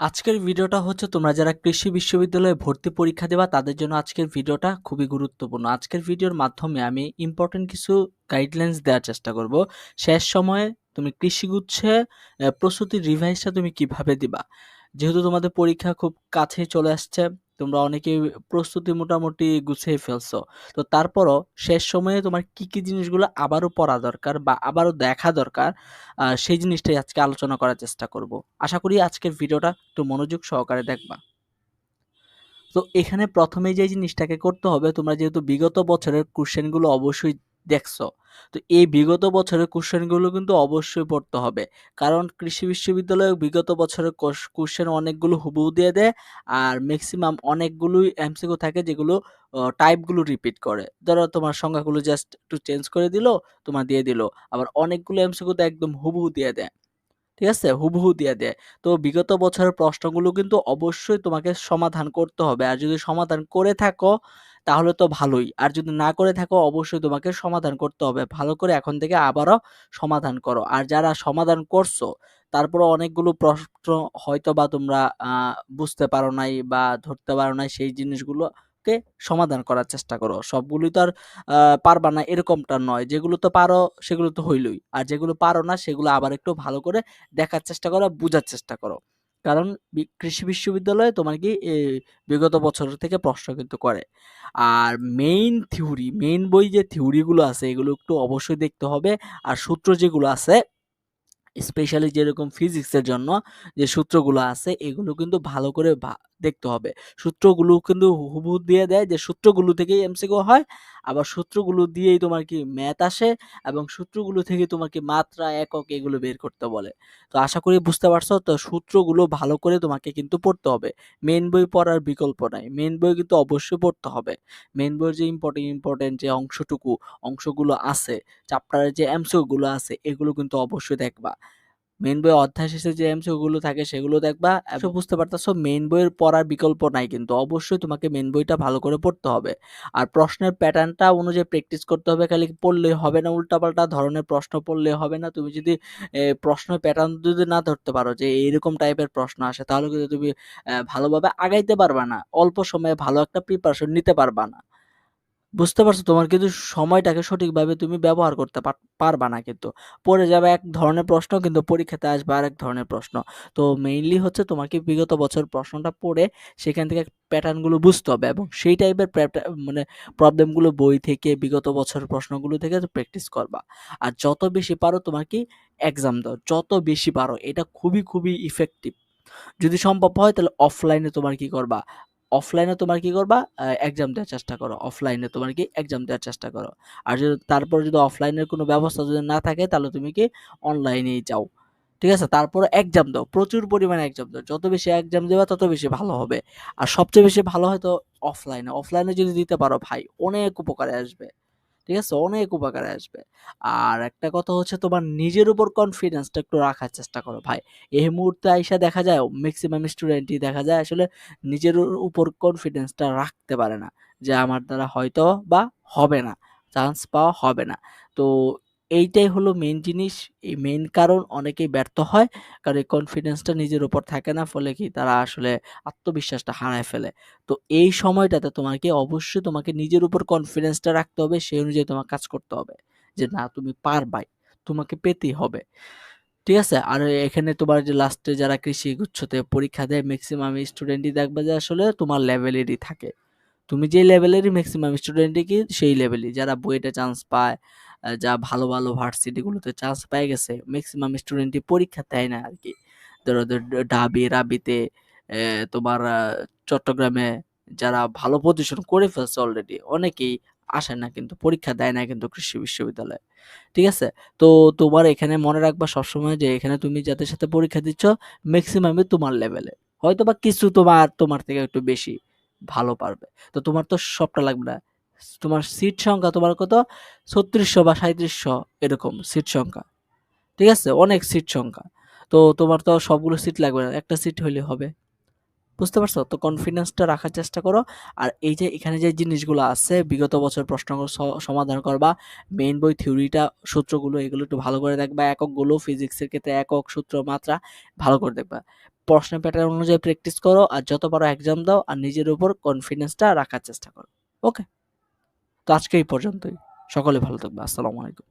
আজকের ভিডিওটা হচ্ছে তোমরা যারা কৃষি বিশ্ববিদ্যালয়ে ভর্তি পরীক্ষা দেবা, তাদের জন্য আজকের ভিডিওটা খুবই গুরুত্বপূর্ণ। আজকের ভিডিওর মাধ্যমে আমি ইম্পর্টেন্ট কিছু গাইডলাইন্স দেওয়ার চেষ্টা করব। শেষ সময়ে তুমি কৃষিগুচ্ছে প্রস্তুতি প্রস্তুতির রিভাইসটা তুমি কীভাবে দিবা? যেহেতু তোমাদের পরীক্ষা খুব কাছে চলে আসছে তোমরা অনেকেই প্রস্তুতি মোটামুটি গুছিয়ে ফেলছো। তো তারপরও শেষ সময়ে তোমার কি কি জিনিসগুলো আবারও পড়া দরকার বা আবারও দেখা দরকার সেই জিনিসটাই আজকে আলোচনা করার চেষ্টা করব। আশা করি আজকের ভিডিওটা একটু মনোযোগ সহকারে দেখবা। তো এখানে প্রথমে যে জিনিসটাকে করতে হবে, তোমরা যেহেতু বিগত বছরের কোশ্চেনগুলো অবশ্যই দেখছ তো এই বিগত বছরের কোশ্চেনগুলো কিন্তু অবশ্যই পড়তে হবে। কারণ কৃষি বিশ্ববিদ্যালয়ে বিগত বছরের কোশ্চেন অনেকগুলো হুবহু দিয়ে দেয় আর ম্যাক্সিমাম অনেকগুলোই এমসিকিউ থাকে যেগুলো টাইপগুলো রিপিট করে। ধরো তোমার সংখ্যাগুলো জাস্ট একটু চেঞ্জ করে দিল, তোমার দিয়ে দিল। আবার অনেকগুলো এমসিকিউ তো একদম হুবহু দিয়ে দেয়। ঠিক আছে? হুবহু দিয়ে দেয়। তো বিগত বছরের প্রশ্নগুলো কিন্তু অবশ্যই তোমাকে সমাধান করতে হবে। আর যদি সমাধান করে থাকো, তাহলে তো ভালোই। আর যদি না করে থাকো, অবশ্যই তোমাকে সমাধান করতে হবে। ভালো করে এখন থেকে আবারও সমাধান করো। আর যারা সমাধান করছ তারপরে অনেকগুলো প্রশ্ন হয়তো বা তোমরা বুঝতে পারো নাই বা ধরতে পারো নাই সেই জিনিসগুলোকে সমাধান করার চেষ্টা করো। সবগুলোই তো আর পারবা না, এরকমটা নয়। যেগুলো তো পারো, সেগুলো তো হইলই। আর যেগুলো পারো না, সেগুলো আবার একটু ভালো করে দেখার চেষ্টা করো বুঝার চেষ্টা করো। কারণ কৃষি বিশ্ববিদ্যালয়ে তোমার কি বিগত বছর থেকে প্রশ্ন কিন্তু করে। আর মেইন থিওরি মেইন বই যে থিওরিগুলো আছে, এগুলো একটু অবশ্যই দেখতে হবে। আর সূত্র যেগুলো আছে স্পেশালি যেরকম ফিজিক্সের জন্য যে সূত্রগুলো আছে, এগুলো কিন্তু ভালো করে দেখতে হবে। সূত্রগুলো কিন্তু হুবহু দিয়ে দেয় যে সূত্রগুলো থেকেই এমসিকিউ হয়, আবার সূত্রগুলো দিয়েই তোমার কি ম্যাথ আসে এবং সূত্রগুলো থেকে তোমার কি মাত্রা, একক এগুলো বের করতে বলে। তো আশা করি বুঝতে পারছ? তো সূত্রগুলো ভালো করে তোমাকে কিন্তু পড়তে হবে। মেন বই পড়ার বিকল্প নাই। মেন বই কিন্তু অবশ্যই পড়তে হবে। মেন বইয়ের যে ইম্পর্টেন্ট ইম্পর্টেন্ট যে অংশটুকু, অংশগুলো আছে চ্যাপ্টারের যে এমসিকিউ গুলো আছে, এগুলো কিন্তু অবশ্যই দেখবা। মেইন বইয়ের অধ্যায় শেষে যে এমসিকিউ গুলো থাকে সেগুলো দেখবা বুঝতে পারতেছো মেন বইয়ের পড়ার বিকল্প নাই কিন্তু অবশ্যই তোমাকে মেন বইটা ভালো করে পড়তে হবে। আর প্রশ্নের প্যাটার্নটা অনুযায়ী প্র্যাকটিস করতে হবে, খালি পড়লে হবে না, উল্টাপাল্টা ধরনের প্রশ্ন পড়লে হবে না। তুমি যদি প্রশ্ন প্যাটার্ন যদি না ধরতে পারো যে এইরকম টাইপের প্রশ্ন আসে, তাহলে কিন্তু তুমি ভালোভাবে আগাইতে পারবা না। অল্প সময়ে ভালো একটা প্রিপারেশন নিতে পারবা না। বুঝতে পারছ? তোমার কিন্তু সময়টাকে সঠিকভাবে তুমি ব্যবহার করতে পার- পারবা না কিন্তু। পড়ে যাবে এক ধরনের প্রশ্ন, কিন্তু পরীক্ষাতে আসবে আর এক ধরনের প্রশ্ন। তো মেইনলি হচ্ছে তোমাকে বিগত বছর প্রশ্নটা পড়ে সেখান থেকে প্যাটার্নগুলো বুঝতে হবে এবং সেই টাইপের মানে প্রবলেমগুলো বই থেকে, বিগত বছর প্রশ্নগুলো থেকে প্র্যাকটিস করবা। আর যত বেশি পারো তোমাকে এক্সাম দাও, যত বেশি পারো, এটা খুবই খুবই ইফেক্টিভ যদি সম্ভব হয় তাহলে অফলাইনে তোমার কি করবা? অফলাইনে তোমার কি করবা? এক্সাম দেওয়ার চেষ্টা করো। অফলাইনে তোমার কি? এক্সাম দেওয়ার চেষ্টা করো। আর যদি তারপর যদি অফলাইনের কোনো ব্যবস্থা যদি না থাকে, তাহলে তুমি কি অনলাইনেই যাও। ঠিক আছে? তারপর এক্সাম দাও। প্রচুর পরিমাণে এক্সাম দাও। যত বেশি এক্সাম দেবা, তত বেশি ভালো হবে। আর সবচেয়ে বেশি ভালো হয়তো অফলাইনে অফলাইনে যদি দিতে পারো, ভাই, অনেক উপকারে আসবে। ঠিক আছে? অনেক উপকারে আসবে। আর একটা কথা হচ্ছে তোমার নিজের উপর কনফিডেন্সটা একটু রাখার চেষ্টা করো ভাই। এই মুহূর্তে আইসা দেখা যায় ম্যাক্সিমাম স্টুডেন্টই দেখা যায় আসলে নিজের উপর কনফিডেন্সটা রাখতে পারে না। যে আমার দ্বারা হয়তো বা হবে না চান্স পাওয়া হবে না। তো এইটাই হলো মেন জিনিস। এই মেন কারণ অনেকেই ব্যর্থ হয়, কারণ এই কনফিডেন্সটা নিজের উপর থাকে না, ফলে কি তারা আসলে আত্মবিশ্বাসটা হারায় ফেলে। তো এই সময়টাতে তোমাকে অবশ্যই তোমাকে নিজের উপর কনফিডেন্সটা রাখতে হবে, সেই অনুযায়ী তোমার কাজ করতে হবে। যে না, তুমি পারবাই, তোমাকে পেতেই হবে। ঠিক আছে? আর এখানে তোমার যে লাস্টে যারা কৃষি গুচ্ছতে পরীক্ষা দেয় ম্যাক্সিমাম স্টুডেন্টই দেখবে যে আসলে তোমার লেভেলেরই থাকে। তুমি যে লেভেলেরই ম্যাক্সিমাম স্টুডেন্টই কি সেই লেভেলই যারা বুয়েটে চান্স পায় যা ভালো ভালো ভার্সিটিগুলোতে চান্স পেয়ে গেছে ম্যাক্সিমাম স্টুডেন্টই পরীক্ষা দেয় না আর কি। ধরো ঢাবি, রাবিতে তোমার চট্টগ্রামে যারা ভালো পজিশন করে ফেলছে অলরেডি অনেকেই আসে না কিন্তু, পরীক্ষা দেয় না কিন্তু কৃষি বিশ্ববিদ্যালয়ে। ঠিক আছে? তো তোমার এখানে মনে রাখবা সবসময় যে এখানে তুমি যাদের সাথে পরীক্ষা দিচ্ছ ম্যাক্সিমামই তোমার লেভেলে হয়তো বা কিছু তোমার তোমার থেকে একটু বেশি। ভালো পারবে। তো তোমার তো সবটা লাগবে না। তোমার সিট সংখ্যা তোমার কত? ছত্রিশশো বা সাঁত্রিশশো এরকম সিট সংখ্যা। ঠিক আছে? অনেক সিট সংখ্যা। তো তোমার তো সবগুলো সিট লাগবে না। একটা সিট হলে হবে। বুঝতে পারছ? তো কনফিডেন্সটা রাখার চেষ্টা করো। আর এই যে এখানে যে জিনিসগুলো আছে, বিগত বছর প্রশ্নগুলো সমাধান করবা। মেইন বই থিওরিটা সূত্রগুলো এগুলো একটু ভালো করে দেখবা। এককগুলো ফিজিক্সের ক্ষেত্রে একক সূত্র মাত্রা ভালো করে দেখবা। প্রশ্নের প্যাটার্ন অনুযায়ী প্র্যাকটিস করো আর যত পারো এক্সাম দাও আর নিজের উপর কনফিডেন্সটা রাখার চেষ্টা করো। ওকে তো আজকে এই পর্যন্তই। সকলে ভালো থাকবে। আসসালামু আলাইকুম।